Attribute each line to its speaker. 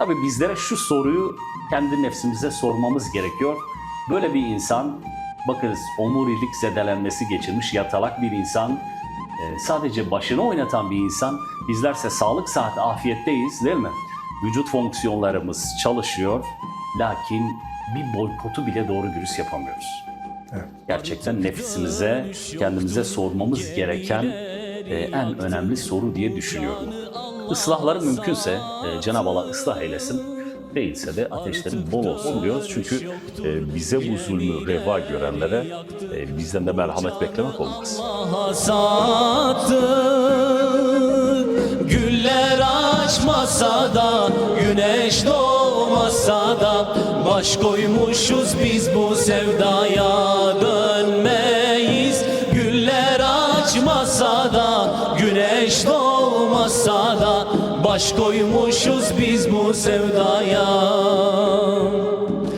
Speaker 1: Tabii bizlere şu soruyu kendi nefsimize sormamız gerekiyor. Böyle bir insan, bakınız omurilik zedelenmesi geçirmiş yatalak bir insan, e, sadece başını oynatan bir insan, bizlerse sağlık saat afiyetteyiz değil mi? Vücut fonksiyonlarımız çalışıyor, lakin bir boykotu bile doğru dürüst yapamıyoruz. Gerçekten nefsimize, kendimize sormamız gereken e, en önemli soru diye düşünüyorum. Islahları mümkünse e, Cenab-ı Allah ıslah eylesin. Değilse de ateşleri bol olsun diyoruz. Çünkü e, bize bu zulmü reva görenlere e, bizden de merhamet beklemek olmaz.
Speaker 2: Güller açmasa da Güneş doğmasa da Baş koymuşuz biz bu sevdaya Güller açmasa da Güneş doğmasa da Baş koymuşuz biz bu sevdaya